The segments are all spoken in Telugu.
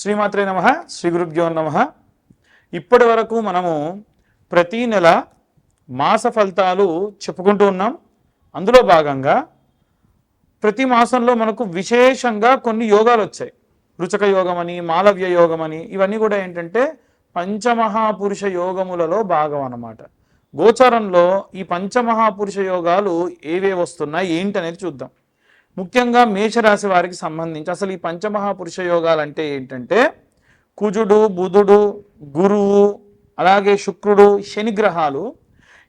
శ్రీమాత్రే నమ శ్రీ గురుభ్యో నమ. ఇప్పటి వరకు మనము ప్రతి నెల మాస ఫలితాలు చెప్పుకుంటూ ఉన్నాం. అందులో భాగంగా ప్రతి మాసంలో మనకు విశేషంగా కొన్ని యోగాలు వచ్చాయి. రుచక యోగం అని మాలవ్య యోగం అని ఇవన్నీ కూడా ఏంటంటే పంచమహాపురుష యోగములలో భాగం అన్నమాట. గోచారంలో ఈ పంచమహాపురుష యోగాలు ఏవే వస్తున్నాయి ఏంటనేది చూద్దాం. ముఖ్యంగా మేషరాశి వారికి సంబంధించి అసలు ఈ పంచమహాపురుష యోగాలు అంటే ఏంటంటే కుజుడు బుధుడు గురువు అలాగే శుక్రుడు శని గ్రహాలు.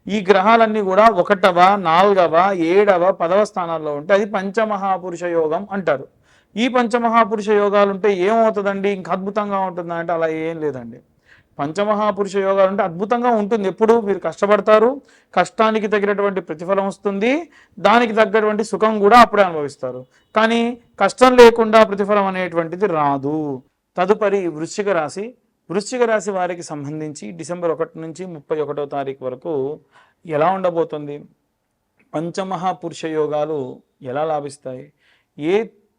ఈ గ్రహాలన్నీ కూడా ఒకటవ నాలుగవ ఏడవ పదవ స్థానాల్లో ఉంటే అది పంచమహాపురుష యోగం అంటారు. ఈ పంచమహాపురుష యోగాలు ఉంటే ఏమవుతుందండి? ఇంకా అద్భుతంగా ఉంటుందా అంటే అలా ఏం లేదండి. పంచమహాపురుష యోగాలు అంటే అద్భుతంగా ఉంటుంది. ఎప్పుడు మీరు కష్టపడతారు కష్టానికి తగినటువంటి ప్రతిఫలం వస్తుంది దానికి తగ్గటువంటి సుఖం కూడా అప్పుడే అనుభవిస్తారు. కానీ కష్టం లేకుండా ప్రతిఫలం అనేటువంటిది రాదు. తదుపరి వృశ్చిక రాశి. వృశ్చిక రాశి వారికి సంబంధించి డిసెంబర్ ఒకటి నుంచి ముప్పై ఒకటో తారీఖు వరకు ఎలా ఉండబోతుంది? పంచమహాపురుష యోగాలు ఎలా లాభిస్తాయి? ఏ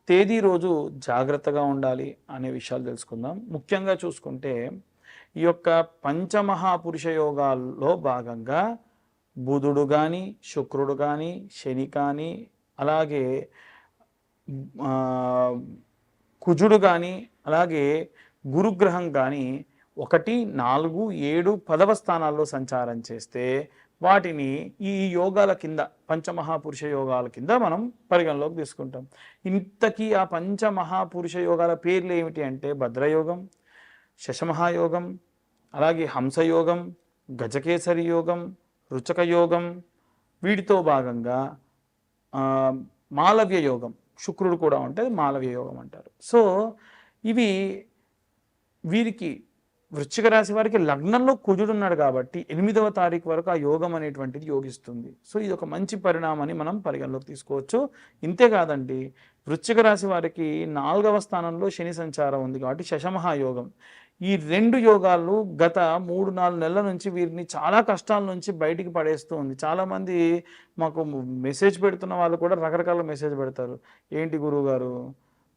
తేదీ రోజు జాగ్రత్తగా ఉండాలి అనే విషయాలు తెలుసుకుందాం. ముఖ్యంగా చూసుకుంటే ఈ యొక్క పంచమహాపురుష యోగాల్లో భాగంగా బుధుడు కానీ శుక్రుడు కానీ శని కానీ అలాగే కుజుడు కానీ అలాగే గురుగ్రహం కానీ ఒకటి నాలుగు ఏడు పదవ స్థానాల్లో సంచారం చేస్తే వాటిని ఈ యోగాల కింద పంచమహాపురుష యోగాల కింద మనం పరిగణలోకి తీసుకుంటాం. ఇంతకీ ఆ పంచమహాపురుష యోగాల పేర్లు ఏమిటి అంటే భద్రయోగం శశమహాయోగం అలాగే హంసయోగం గజకేసరి యోగం రుచక యోగం వీటితో భాగంగా మాలవ్య యోగం శుక్రుడు కూడా ఉంటుంది మాలవ్య యోగం అంటారు. సో ఇవి వీరికి వృశ్చిక రాశి వారికి లగ్నంలో కుజుడు ఉన్నాడు కాబట్టి ఎనిమిదవ తారీఖు వరకు ఆ యోగం అనేటువంటిది యోగిస్తుంది. సో ఇది ఒక మంచి పరిణామాన్ని మనం పరిగణలోకి తీసుకోవచ్చు. ఇంతేకాదండి వృశ్చిక రాశి వారికి నాలుగవ స్థానంలో శని సంచారం ఉంది కాబట్టి శశమహాయోగం. ఈ రెండు యోగాలు గత మూడు నాలుగు నెలల నుంచి వీరిని చాలా కష్టాల నుంచి బయటికి పడేస్తూ ఉంది. చాలామంది మాకు మెసేజ్ పెడుతున్న వాళ్ళు కూడా రకరకాల మెసేజ్ పెడతారు. ఏంటి గురువు గారు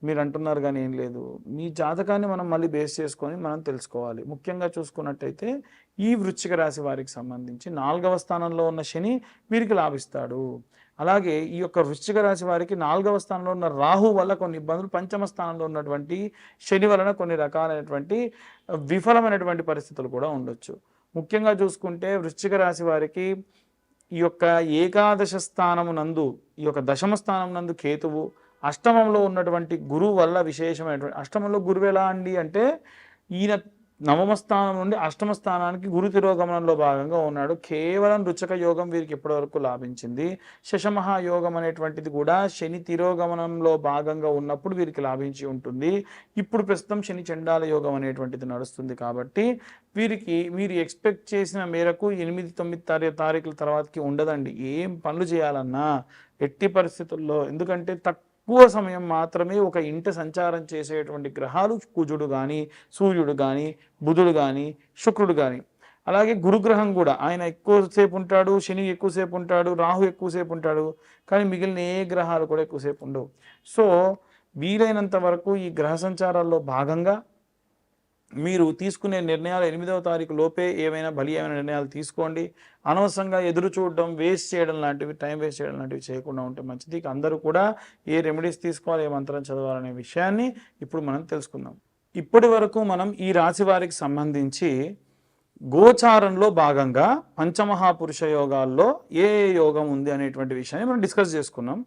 మీరు అంటున్నారు కానీ ఏం లేదు. మీ జాతకాన్ని మనం మళ్ళీ బేస్ చేసుకొని మనం తెలుసుకోవాలి. ముఖ్యంగా చూసుకున్నట్టయితే ఈ వృశ్చిక రాశి వారికి సంబంధించి నాలుగవ స్థానంలో ఉన్న శని వీరికి లాభిస్తాడు. అలాగే ఈ యొక్క వృశ్చిక రాశి వారికి నాలుగవ స్థానంలో ఉన్న రాహు వల్ల కొన్ని ఇబ్బందులు పంచమ స్థానంలో ఉన్నటువంటి శని వలన కొన్ని రకాలైనటువంటి విఫలమైనటువంటి పరిస్థితులు కూడా ఉండొచ్చు. ముఖ్యంగా చూసుకుంటే వృశ్చిక రాశి వారికి ఈ యొక్క ఏకాదశ స్థానము నందు ఈ యొక్క దశమ స్థానం నందు కేతువు అష్టమంలో ఉన్నటువంటి గురువు వల్ల విశేషమైనటువంటి అష్టమంలో గురువు ఎలా అండి అంటే ఈయన నవమ స్థానం నుండి అష్టమ స్థానానికి గురు తిరోగమనంలో భాగంగా ఉన్నాడు. కేవలం రుచక యోగం వీరికి ఇప్పటివరకు లాభించింది. శశమహాయోగం అనేటువంటిది కూడా శని తిరోగమనంలో భాగంగా ఉన్నప్పుడు వీరికి లాభించి ఉంటుంది. ఇప్పుడు ప్రస్తుతం శని చండాల యోగం అనేటువంటిది నడుస్తుంది కాబట్టి వీరికి మీరు ఎక్స్పెక్ట్ చేసిన మేరకు ఎనిమిది తొమ్మిది తారీ తారీఖుల తర్వాతకి ఉండదండి. ఏం పనులు చేయాలన్నా ఎట్టి పరిస్థితుల్లో ఎందుకంటే తక్కువ సమయం మాత్రమే ఒక ఇంట సంచారం చేసేటువంటి గ్రహాలు కుజుడు కానీ సూర్యుడు కానీ బుధుడు కానీ శుక్రుడు కానీ అలాగే గురుగ్రహం కూడా ఆయన ఎక్కువసేపు ఉంటాడు శని ఎక్కువసేపు ఉంటాడు రాహు ఎక్కువసేపు ఉంటాడు కానీ మిగిలిన ఏ గ్రహాలు కూడా ఎక్కువసేపు ఉండవు. సో వీలైనంత వరకు ఈ గ్రహ సంచారాల్లో భాగంగా మీరు తీసుకునే నిర్ణయాలు ఎనిమిదవ తారీఖు లోపే ఏమైనా బలి ఏమైనా నిర్ణయాలు తీసుకోండి. అనవసరంగా ఎదురు చూడడం వేస్ట్ చేయడం లాంటివి టైం వేస్ట్ చేయడం లాంటివి చేయకుండా ఉంటే మంచిది. ఇక అందరూ కూడా ఏ రెమెడీస్ తీసుకోవాలి ఏ మంత్రం చదవాలనే విషయాన్ని ఇప్పుడు మనం తెలుసుకుందాం. ఇప్పటి వరకు మనం ఈ రాశి వారికి సంబంధించి గోచారంలో భాగంగా పంచమహాపురుష యోగాల్లో ఏ ఏ యోగం ఉంది అనేటువంటి విషయాన్ని మనం డిస్కస్ చేసుకున్నాం.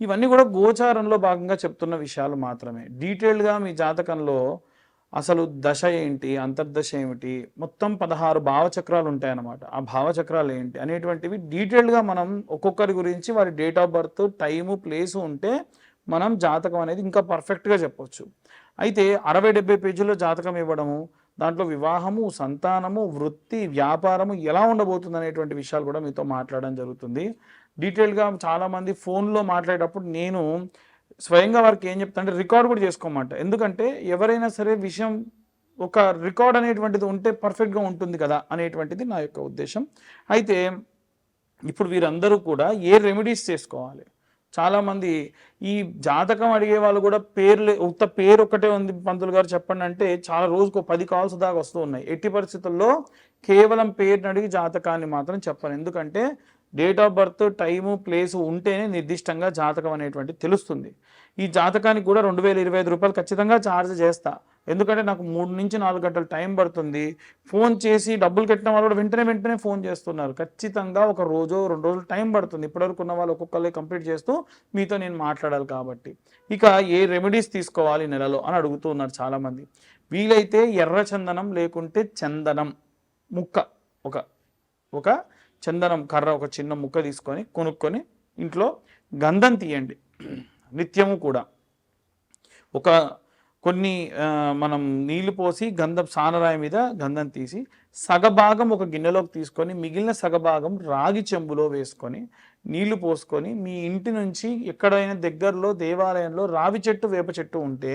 ఇవన్నీ కూడా గోచారంలో భాగంగా చెప్తున్న విషయాలు మాత్రమే. డీటెయిల్డ్గా మీ జాతకంలో అసలు దశ ఏంటి? అంతర్దశ ఏమిటి? మొత్తం పదహారు భావచక్రాలు ఉంటాయన్నమాట ఆ భావచక్రాలు ఏంటి అనేటువంటివి డీటెయిల్డ్గా మనం ఒక్కొక్కరి గురించి వారి date of birth time place ఉంటే మనం జాతకం అనేది ఇంకా పర్ఫెక్ట్గా చెప్పొచ్చు. అయితే అరవై డెబ్బై పేజీల్లో జాతకం ఇవ్వడము దాంట్లో వివాహము సంతానము వృత్తి వ్యాపారము ఎలా ఉండబోతుంది అనేటువంటి విషయాలు కూడా మీతో మాట్లాడడం జరుగుతుంది. డీటెయిల్గా చాలామంది ఫోన్లో మాట్లాడేటప్పుడు నేను స్వయంగా వారికి ఏం చెప్తా అంటే రికార్డ్ కూడా చేసుకోమంట. ఎందుకంటే ఎవరైనా సరే విషయం ఒక రికార్డ్ అనేటువంటిది ఉంటే పర్ఫెక్ట్గా ఉంటుంది కదా అనేటువంటిది నా యొక్క ఉద్దేశం. అయితే ఇప్పుడు వీరందరూ కూడా ఏ రెమెడీస్ చేసుకోవాలి? చాలామంది ఈ జాతకం అడిగే వాళ్ళు కూడా పేర్లు ఉత్త పేరు ఒకటే ఉంది పంతులు గారు చెప్పండి అంటే చాలా రోజుకు పది కాల్స్ దాకా వస్తూ ఉన్నాయి. ఎట్టి పరిస్థితుల్లో కేవలం పేరుని అడిగి జాతకాన్ని మాత్రం చెప్పను ఎందుకంటే date of birth time place ఉంటేనే నిర్దిష్టంగా జాతకం అనేటువంటి తెలుస్తుంది. ఈ జాతకానికి కూడా రెండు వేల ఇరవై ఐదు రూపాయలు ఖచ్చితంగా ఛార్జ్ చేస్తా. ఎందుకంటే నాకు మూడు నుంచి నాలుగు గంటలు టైం పడుతుంది. ఫోన్ చేసి డబ్బులు కట్టిన వాళ్ళు కూడా వెంటనే వెంటనే ఫోన్ చేస్తున్నారు. ఖచ్చితంగా ఒక రోజు రెండు రోజులు టైం పడుతుంది. ఇప్పటివరకు ఉన్న వాళ్ళు ఒక్కొక్కరు కంప్లీట్ చేస్తూ మీతో నేను మాట్లాడాలి కాబట్టి. ఇక ఏ రెమెడీస్ తీసుకోవాలి నెలలో అని అడుగుతూ ఉన్నారు చాలామంది. వీలైతే ఎర్ర చందనం లేకుంటే చందనం. ముక్క. ఒక ఒక చందనం కర్ర ఒక చిన్న ముక్క తీసుకొని కొనుక్కొని ఇంట్లో గంధం తీయండి. నిత్యము కూడా. ఒక కొన్ని మనం నీళ్ళు పోసి గంధం సానరాయి మీద గంధం తీసి సగభాగం ఒక గిన్నెలోకి తీసుకొని మిగిలిన సగభాగం రాగి చెంబులో వేసుకొని నీళ్ళు పోసుకొని మీ ఇంటి నుంచి ఎక్కడైనా దగ్గరలో దేవాలయంలో రావి చెట్టు వేప చెట్టు ఉంటే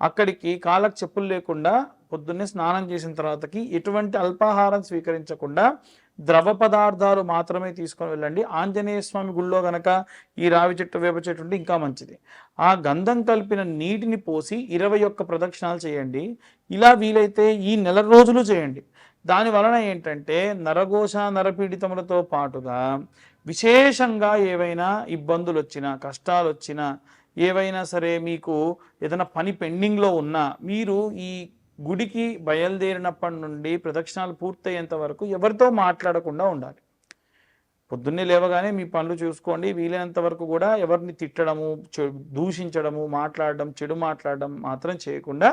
అక్కడికి కాళ్ళకు చెప్పులు లేకుండా పొద్దున్నే స్నానం చేసిన తర్వాతకి ఎటువంటి అల్పాహారం స్వీకరించకుండా ద్రవ పదార్థాలు మాత్రమే తీసుకొని వెళ్ళండి. ఆంజనేయ స్వామి గుళ్ళో గనక ఈ రావి చెట్టు వేప చెట్టు ఉంటే ఇంకా మంచిది. ఆ గంధం కలిపిన నీటిని పోసి ఇరవై ఒక్క ప్రదక్షిణాలు చేయండి. ఇలా వీలైతే ఈ నెల రోజులు చేయండి. దాని వలన ఏంటంటే నరఘోష నరపీడితములతో పాటుగా విశేషంగా ఏవైనా ఇబ్బందులు వచ్చినా కష్టాలు వచ్చినా ఏవైనా సరే మీకు ఏదైనా పని పెండింగ్లో ఉన్నా మీరు ఈ గుడికి బయలుదేరినప్పటి నుండి ప్రదక్షిణాలు పూర్తయ్యేంత వరకు ఎవరితో మాట్లాడకుండా ఉండాలి. పొద్దున్నే లేవగానే మీ పనులు చూసుకోండి. వీలైనంత వరకు కూడా ఎవరిని తిట్టడము దూషించడము మాట్లాడడం చెడు మాట్లాడడం మాత్రం చేయకుండా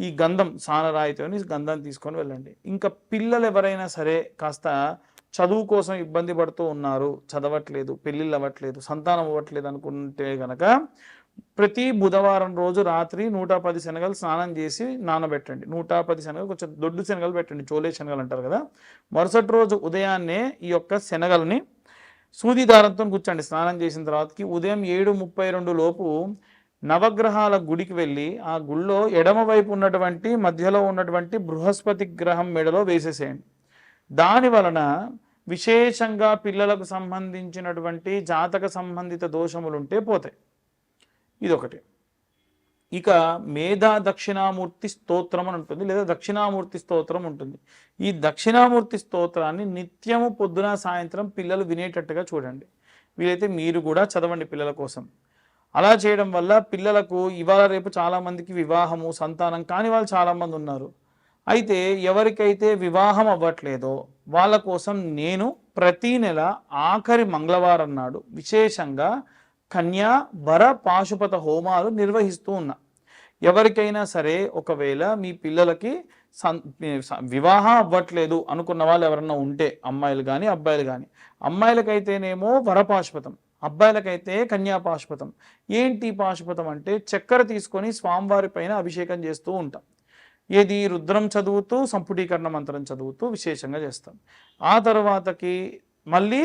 ఈ గంధం సానరాయితోని గంధం తీసుకొని వెళ్ళండి. ఇంకా పిల్లలు ఎవరైనా సరే కాస్త చదువు కోసం ఇబ్బంది పడుతూ ఉన్నారు చదవట్లేదు పెళ్ళిళ్ళు అవ్వట్లేదు సంతానం అవ్వట్లేదు అనుకుంటే గనక ప్రతి బుధవారం రోజు రాత్రి నూట పది శనగలు స్నానం చేసి నానబెట్టండి. నూట పది శనగలు కొంచెం దొడ్డు శనగలు పెట్టండి. చోలే శనగలు అంటారు కదా. మరుసటి రోజు ఉదయాన్నే ఈ యొక్క శనగల్ని సూది దారంతో కూర్చోండి స్నానం చేసిన తర్వాతకి ఉదయం ఏడు ముప్పై రెండు లోపు నవగ్రహాల గుడికి వెళ్ళి ఆ గుళ్ళో ఎడమ వైపు ఉన్నటువంటి మధ్యలో ఉన్నటువంటి బృహస్పతి గ్రహం మెడలో వేసేసేయండి. దాని వలన విశేషంగా పిల్లలకు సంబంధించినటువంటి జాతక సంబంధిత దోషములుంటే పోతాయి. ఇదొకటి. ఇక మేధా దక్షిణామూర్తి స్తోత్రం అని ఉంటుంది లేదా దక్షిణామూర్తి స్తోత్రం ఉంటుంది. ఈ దక్షిణామూర్తి స్తోత్రాన్ని నిత్యము పొద్దున సాయంత్రం పిల్లలు వినేటట్టుగా చూడండి. వీలైతే మీరు కూడా చదవండి పిల్లల కోసం. అలా చేయడం వల్ల పిల్లలకు ఇవాళ రేపు చాలామందికి వివాహము సంతానం కాని వాళ్ళు చాలామంది ఉన్నారు. అయితే ఎవరికైతే వివాహం అవ్వట్లేదో వాళ్ళ కోసం నేను ప్రతి నెల ఆఖరి మంగళవారం నాడు విశేషంగా కన్యా వర పాశుపత హోమాలు నిర్వహిస్తూ ఉన్నా. ఎవరికైనా సరే ఒకవేళ మీ పిల్లలకి వివాహం అవ్వట్లేదు అనుకున్న వాళ్ళు ఎవరన్నా ఉంటే అమ్మాయిలు కానీ అబ్బాయిలు కానీ అమ్మాయిలకైతేనేమో వరపాశుపతం అబ్బాయిలకైతే కన్యాపాశుపతం ఏంటి పాశుపతం అంటే చక్కెర తీసుకొని స్వామివారి పైన అభిషేకం చేస్తూ ఉంటాం. ఏది రుద్రం చదువుతూ సంపుటీకరణ మంత్రం చదువుతూ విశేషంగా చేస్తాం. ఆ తర్వాతకి మళ్ళీ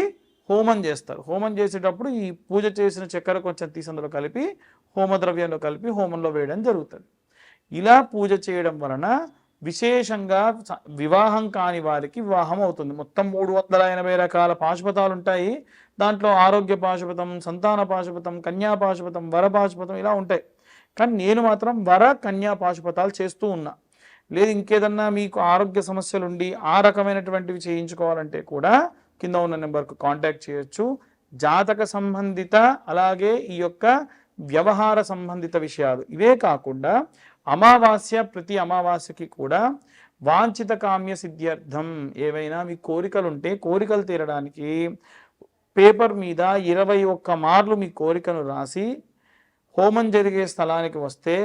హోమం చేస్తారు. హోమం చేసేటప్పుడు ఈ పూజ చేసిన చక్కెర కొంచెం తీసి అందులో కలిపి హోమద్రవ్యంలో కలిపి హోమంలో వేయడం జరుగుతుంది. ఇలా పూజ చేయడం వలన విశేషంగా వివాహం కాని వారికి వివాహం అవుతుంది. మొత్తం మూడు వందల ఎనభై రకాల పాశుపతాలు ఉంటాయి. దాంట్లో ఆరోగ్య పాశుపతం సంతాన పాశుపతం కన్యా పాశుపతం వర పాశుపతం ఇలా ఉంటాయి. కానీ నేను మాత్రం వర కన్యా పాశుపతాలు చేస్తూ ఉన్నా. లేదు ఇంకేదన్నా మీకు ఆరోగ్య సమస్యలుండి ఆ రకమైనటువంటివి చేయించుకోవాలంటే కూడా కింద ఉన్న నెంబర్కు కాంటాక్ట్ చేయొచ్చు. జాతక సంబంధిత అలాగే ఈ యొక్క వ్యవహార సంబంధిత విషయాలు. ఇవే కాకుండా అమావాస్య ప్రతి అమావాస్యకి కూడా వాంఛిత కామ్య సిద్ధ్యర్థం ఏవైనా మీ కోరికలు ఉంటే కోరికలు తీరడానికి పేపర్ మీద ఇరవై ఒక్క మార్లు మీ కోరికను రాసి హోమం జరిగే స్థలానికి వస్తే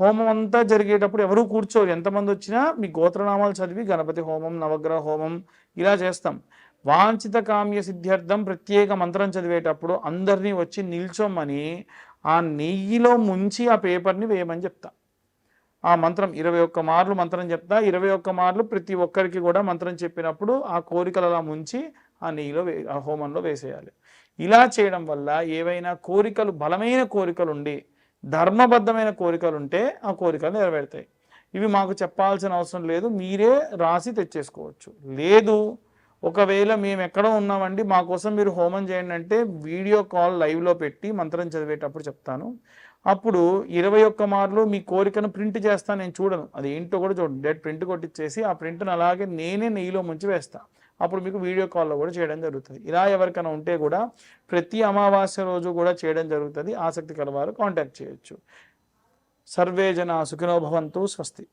హోమం అంతా జరిగేటప్పుడు ఎవరూ కూర్చోరు. ఎంతమంది వచ్చినా మీ గోత్రనామాలు చదివి గణపతి హోమం నవగ్రహ హోమం ఇలా చేస్తాం. వాంఛిత కామ్య సిద్ధ్యర్థం ప్రత్యేక మంత్రం చదివేటప్పుడు అందరినీ వచ్చి నిల్చోమని ఆ నెయ్యిలో ముంచి ఆ పేపర్ని వేయమని చెప్తా. ఆ మంత్రం ఇరవై ఒక్క మార్లు మంత్రం చెప్తా. ఇరవై ఒక్క మార్లు ప్రతి ఒక్కరికి కూడా మంత్రం చెప్పినప్పుడు ఆ కోరికలు అలా ముంచి ఆ నెయ్యిలో వే ఆ హోమంలో వేసేయాలి. ఇలా చేయడం వల్ల ఏవైనా కోరికలు బలమైన కోరికలు ఉండి ధర్మబద్ధమైన కోరికలు ఉంటే ఆ కోరికలు నెరవేరుతాయి. ఇవి మాకు చెప్పాల్సిన అవసరం లేదు. మీరే రాసి తెచ్చేసుకోవచ్చు. లేదు ఒకవేళ మేము ఎక్కడో ఉన్నామండి మా కోసం మీరు హోమం చేయండి అంటే వీడియో కాల్ లైవ్లో పెట్టి మంత్రం చదివేటప్పుడు చెప్తాను. అప్పుడు ఇరవై ఒక్క మార్లు మీ కోరికను ప్రింట్ చేస్తాను నేను చూడను. అది ఏంటో కూడా చూడండి. డెడ్ ప్రింట్ కొట్టించేసి ఆ ప్రింట్ను అలాగే నేనే నెయ్యిలో ముంచి వేస్తాను అప్పుడు మీకు వీడియో కాల్లో కూడా చేయడం జరుగుతుంది. ఇలా ఎవరికైనా ఉంటే కూడా ప్రతి అమావాస్య రోజు కూడా చేయడం జరుగుతుంది. ఆసక్తి కలవారు కాంటాక్ట్ చేయొచ్చు. సర్వే జన సుఖినోభవంతో స్వస్తి.